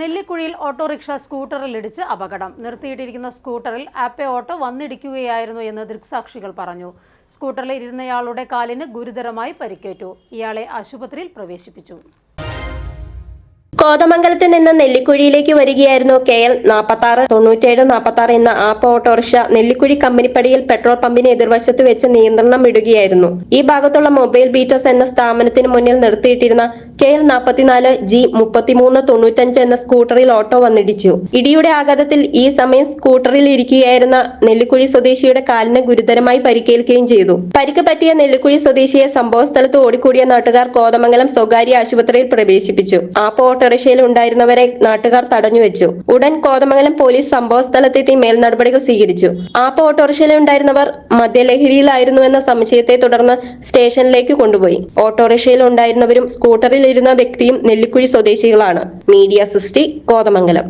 നെല്ലിക്കുഴിയിൽ autorickshaw സ്കൂട്ടറിലിടിച്ച് അപകടം. നിർത്തിയിട്ടിരിക്കുന്ന സ്കൂട്ടറിൽ Ape auto വന്നിടിക്കുകയായിരുന്നു എന്ന് ദൃക്സാക്ഷികൾ പറഞ്ഞു. സ്കൂട്ടറിൽ ഇരുന്നയാളുടെ കാലിന് ഗുരുതരമായി പരിക്കേറ്റു. ഇയാളെ ആശുപത്രിയിൽ പ്രവേശിപ്പിച്ചു. കോതമംഗലത്ത് നിന്ന് നെല്ലിക്കുഴിയിലേക്ക് വരികയായിരുന്നു കെ എൽ നാൽപ്പത്തി ആറ് തൊണ്ണൂറ്റേഴ് നാൽപ്പത്തി ആറ് എന്ന ആപ്പ് ഓട്ടോറിക്ഷ നെല്ലിക്കുഴി കമ്പനിപ്പടിയിൽ പെട്രോൾ പമ്പിന് എതിർവശത്ത് വെച്ച് നിയന്ത്രണം വിടുകയായിരുന്നു. ഈ ഭാഗത്തുള്ള മൊബൈൽ ബീറ്റേഴ്സ് എന്ന സ്ഥാപനത്തിന് മുന്നിൽ നിർത്തിയിട്ടിരുന്ന കെ എൽ നാൽപ്പത്തിനാല് ജി മുപ്പത്തിമൂന്ന് തൊണ്ണൂറ്റഞ്ച് എന്ന സ്കൂട്ടറിൽ ഓട്ടോ വന്നിടിച്ചു. ഇടിയുടെ ആഘാതത്തിൽ ഈ സമയം സ്കൂട്ടറിൽ ഇരിക്കുകയായിരുന്ന നെല്ലിക്കുഴി സ്വദേശിയുടെ കാലിന് ഗുരുതരമായി പരിക്കേൽക്കുകയും ചെയ്തു. പരിക്ക് പറ്റിയ നെല്ലിക്കുഴി സ്വദേശിയെ സംഭവ സ്ഥലത്ത് ഓടിക്കൂടിയ നാട്ടുകാർ കോതമംഗലം സ്വകാര്യ ആശുപത്രിയിൽ പ്രവേശിപ്പിച്ചു. ആപ്പ് ഓട്ടോറിക്ഷയിൽ ഉണ്ടായിരുന്നവരെ നാട്ടുകാർ തടഞ്ഞു വെച്ചു. ഉടൻ കോതമംഗലം പോലീസ് സംഭവ സ്ഥലത്തെത്തി മേൽ നടപടികൾ സ്വീകരിച്ചു. ആപ്പ് ഓട്ടോറിക്ഷയിൽ ഉണ്ടായിരുന്നവർ മദ്യലഹരിയിലായിരുന്നുവെന്ന സംശയത്തെ തുടർന്ന് സ്റ്റേഷനിലേക്ക് കൊണ്ടുപോയി. ഓട്ടോറിക്ഷയിൽ ഉണ്ടായിരുന്നവരും സ്കൂട്ടറിൽ ഇരുന്ന വ്യക്തിയും നെല്ലിക്കുഴി സ്വദേശികളാണ്. മീഡിയ സൃഷ്ടി കോതമംഗലം.